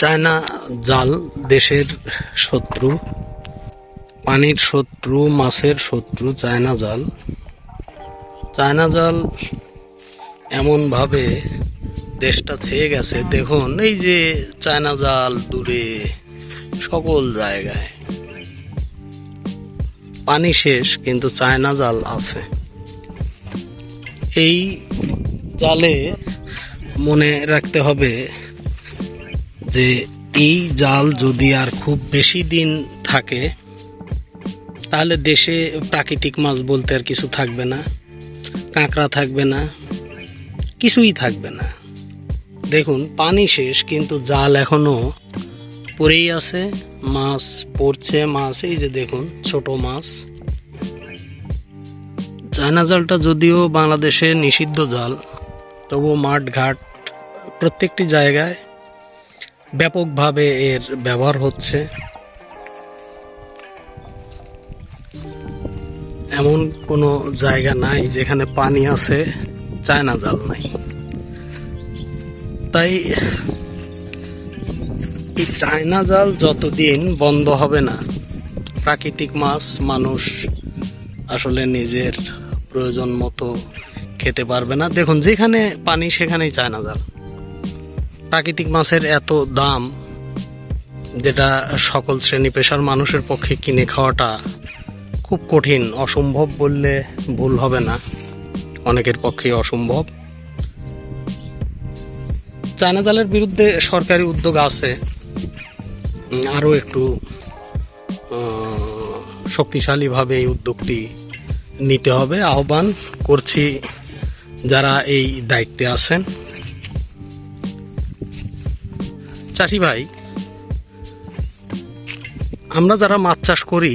China জাল দেশের শত্রু, পানির শত্রু, মাছের শত্রু, চায়না জাল। চায়না জাল এমন ভাবে দেশটা ছেয়ে গেছে, দেখুন, এই যে চায়না জাল দূরে, সকল জায়গায়। পানি শেষ, কিন্তু চায়না জাল আছে। এই জালে মনে রাখতে হবে যে এই জাল যদি আর খুব বেশি দিন থাকে, তাহলে দেশে প্রাকৃতিক মাছ বলতে আর কিছু থাকবে না, কাঁকড়া থাকবে না, কিছুই থাকবে না। দেখুন, পানি শেষ, কিন্তু জাল এখনও পড়েই আছে, মাছ পড়ছে, মাছ, এই যে দেখুন, ছোট মাছ। চায়না জালটা যদিও বাংলাদেশে নিষিদ্ধ জাল, তবুও মাঠ ঘাট প্রত্যেকটি জায়গায় ব্যাপকভাবে এর ব্যবহার হচ্ছে। এমন কোনো জায়গা নাই যেখানে পানি আছে, চায়না জাল নাই। তাই চায়না জাল যতদিন বন্ধ হবে না, প্রাকৃতিক মাছ মানুষ আসলে নিজের প্রয়োজন মতো খেতে পারবে না। দেখুন, যেখানে পানি, সেখানেই চায়না জাল। প্রাকৃতিক মাছের এত দাম যেটা সকল শ্রেণি পেশার মানুষের পক্ষে কিনে খাওয়াটা খুব কঠিন, অসম্ভব বললে ভুল হবে না। অনেকের পক্ষেই অসম্ভব। চায়না জালের বিরুদ্ধে সরকারি উদ্যোগ আছে। আরও একটু শক্তিশালীভাবে এই উদ্যোগটি নিতে হবে। আহ্বান করছি যারা এই দায়িত্বে আছেন। চাষি ভাই, আমরা যারা মাছ চাষ করি,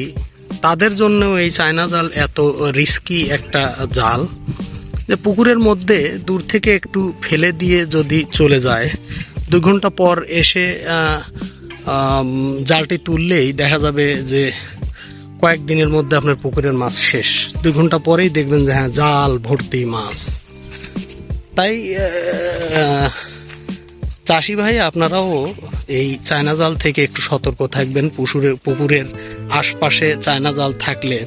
তাদের জন্য এই চায়না জাল এত রিস্কি একটা জাল যে পুকুরের মধ্যে দূর থেকে একটু ফেলে দিয়ে যদি চলে যায় দু ঘণ্টা পর এসে জালটি তুললেই দেখা যাবে যে কয়েকদিনের মধ্যে আপনার পুকুরের মাছ শেষ। দু ঘণ্টা পরেই দেখবেন যে হ্যাঁ জাল, ভর্তি মাছ। তাই চাষি ভাই, আপনারাও এই চায়না জাল থেকে একটু সতর্ক থাকবেন। পুকুরের পুকুরের আশপাশে চায়না জাল থাকলে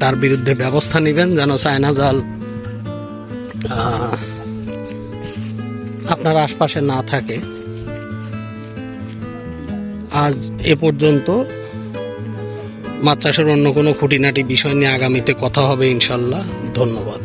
তার বিরুদ্ধে ব্যবস্থা নেবেন যেন চায়না জাল আপনার আশপাশে না থাকে। আজ এ পর্যন্ত মাছ চাষের অন্য কোনো খুঁটিনাটি বিষয় নিয়ে আগামীতে কথা হবে ইনশাল্লাহ। ধন্যবাদ।